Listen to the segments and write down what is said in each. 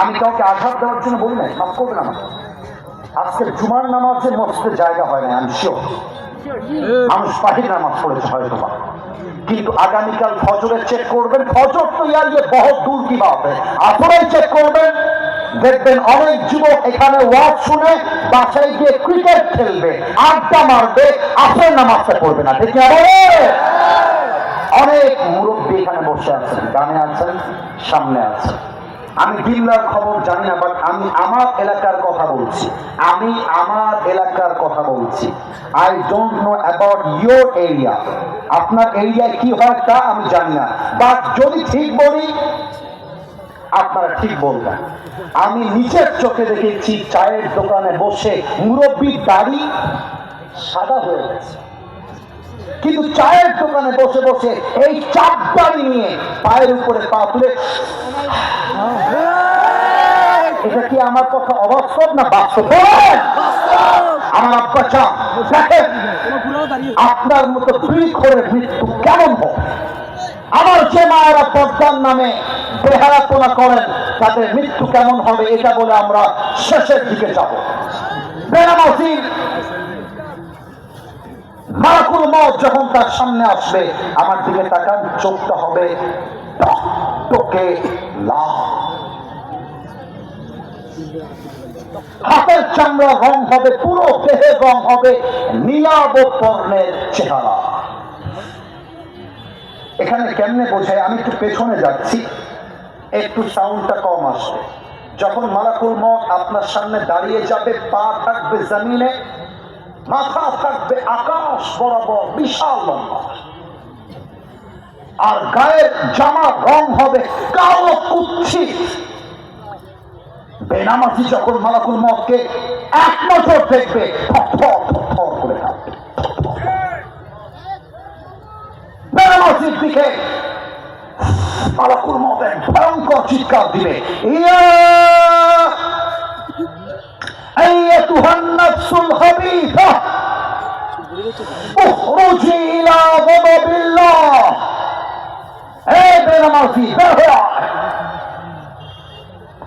আমি কাউকে আঘাত দেওয়ার জন্য বলি নাই, মাফ করবেন আমাকে। আজকে জুমার নামাজে মসজিদে জায়গা হয় না আমি শিওর মানুষ পাখির নামাজ পড়েছে হয়তো বা কিন্তু আগামীকাল ফজরে চেক করবেন, ফজর তো ইয়ার ইয়ে বহুত দূর কি বাপে আপনারাই চেক করবেন, দেখবেন অনেক যুবক এখানে ওয়াজ শুনে বাসায় গিয়ে ক্রিকেট খেলবে, আড্ডা মারবে আসল নামাজটা পড়বে না দেখি আরে অনেক মুরব্বী এখানে বসে আছেন, গানে আছেন, সামনে আছেন। আমি বিল্লার খবর জানি না বাট আমি আমার এলাকার কথা বলছি। আমি আমার এলাকার কথা বলছি। I don't know about your area আপনার এরিয়ায় কি হয় তা আমি জানি না। বাট যদি ঠিক বলি, আপনারা ঠিক বলবেন। আমি নিজের চোখে দেখেছি, চায়ের দোকানে বসে মুরব্বীর দাড়ি সাদা হয়ে গেছে। কিন্তু চায়ের দোকানে বসে বসে এই চাপদাড়ি নিয়ে পায়ের উপরে পা তুলে এটা কি আমার কথা অবাস্তব না বাস্তব? আমার আব্বা দেখেন আপনার মতো ফ্রি করে মৃত্যু কেমন হয় আমার যে মায়েরা পদ্মার নামে বেহারাপনা করেন তাদের মৃত্যু কেমন হবে এটা বলে আমরা শেষের দিকে যাব। বেনামাজি মারাকুল মত যখন তার সামনে আসবে, আমার দিকে তাকান, চোখটা হবে হাতের চামড়া রং হবে, পুরো দেহের রং হবে নীলাব বর্ণের চেহারা। এখানে কেমনে বোঝায়? আমি একটু পেছনে যাচ্ছি, একটু সাউন্ডটা কম আসবে। যখন মালাকুল মত আপনার সামনে দাঁড়িয়ে যাবে, পা থাকবে জমিনে মাথা থাকবে আকাশ বরাবর বিশাল লম্বা। আর গায়ের জামা রং হবে কালো কুচ্ছি। বেনামাজি যখন মালাকুল মতকে এক নজর দেখবে থর বেনামাজির দিকে মালাকুল মত এক ভয়ঙ্কর চিৎকার দিবে, ইয়া আইয়াতুহান হবি খাবিসা اخرجي إلى غضب الله এই বেনামাজি বের হয়ে আয়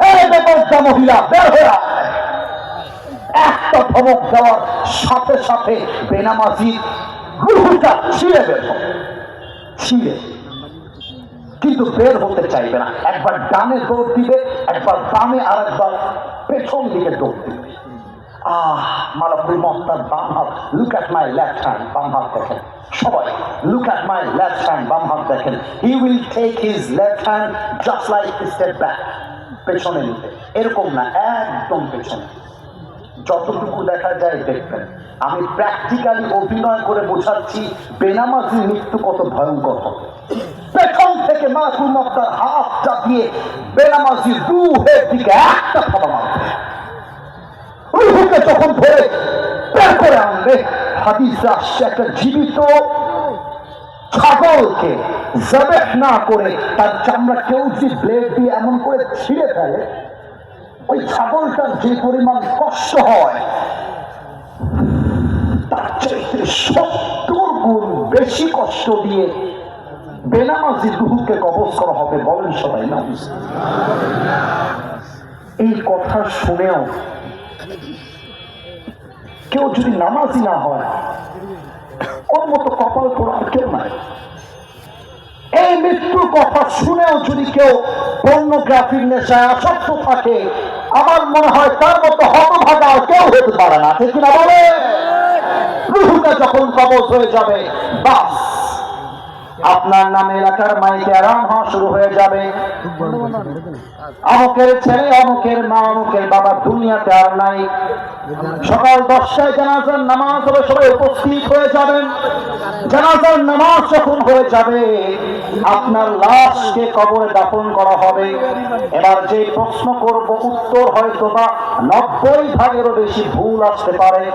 এই বেপর্দা মহিলা বের হয়ে আয় একটা ধমক দেওয়ার সাথে সাথে বেনামাজি রুহুটা ছিঁড়ে বের হবে ছিঁড়ে কিন্তু বের হতে চাইবে না একবার ডানে দৌড় দিবে একবার বামে আর একবার পেছন দিকে দৌড় দিবে আহ মালাপুরি মহতার বাম হাত look at my left hand বাম হাত দেখেন। সবাই look at my left hand বাম হাত দেখেন। He will take his left hand just like step back পেছনে নিতে এরকম না, একদম পেছনে। যতটুকু দেখা যায় দেখবেন। আমি প্র্যাকটিক্যালি অভিনয় করে বোঝাচ্ছি, বেনামাজি মৃত্যু কত ভয়ঙ্কর হবে। পেছন থেকে মাসুল মক্তার হাত চাপিয়ে বেনামাজি রুহের দিকে একটা থাবা মারবে। রুহুকে যখন ধরে বের করে আনবে। হাদিস আসছে একটা জীবিত ছাগলকে জবেহ না করে তার চামড়া কেউ যদি ব্লেড দিয়ে এমন করে ছিঁড়ে ফেলে, ওই ছাগলটার যে পরিমাণ কষ্ট হয়, তার চাইতে সত্তর গুণ বেশি কষ্ট দিয়ে বেনামাজি রুহুকে কবজ করা হবে বলেন সবাই, না? এই কথা শুনেও কেউ যদি নামাজি না হয়, ওর মতো কপাল করার কেউ নাই। এই মৃত্যুর কথা শুনেও যদি কেউ পর্নোগ্রাফির নেশায় আসক্ত থাকে, আমার মনে হয় তার মতো হতভাগা আর কেউ হতে পারে না। ঠিক না বলে? যখন কবজ হয়ে যাবে, বাস। আপনার নামে এলাকার মাইকে আরাম হওয়া শুরু হয়ে যাবে। অমুকের ছেলে, অমুকের মা, অমুকের বাবা দুনিয়াতে আর নাই। সকাল দশটায় জানাজার নামাজ হবে, সবাই উপস্থিত হয়ে যাবেন। জানাজার নামাজ যখন হয়ে যাবে, আপনার লাশকে কবরে দাফন করা হবে। এবার যে প্রশ্ন করব, উত্তর হয়তো বা নব্বই ভাগেরও বেশি ভুল আসতে পারে।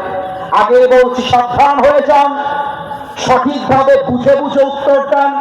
আগে বলছি, সাবধান হয়ে যান। সঠিকভাবে বুঝে বুঝে উত্তর দেন।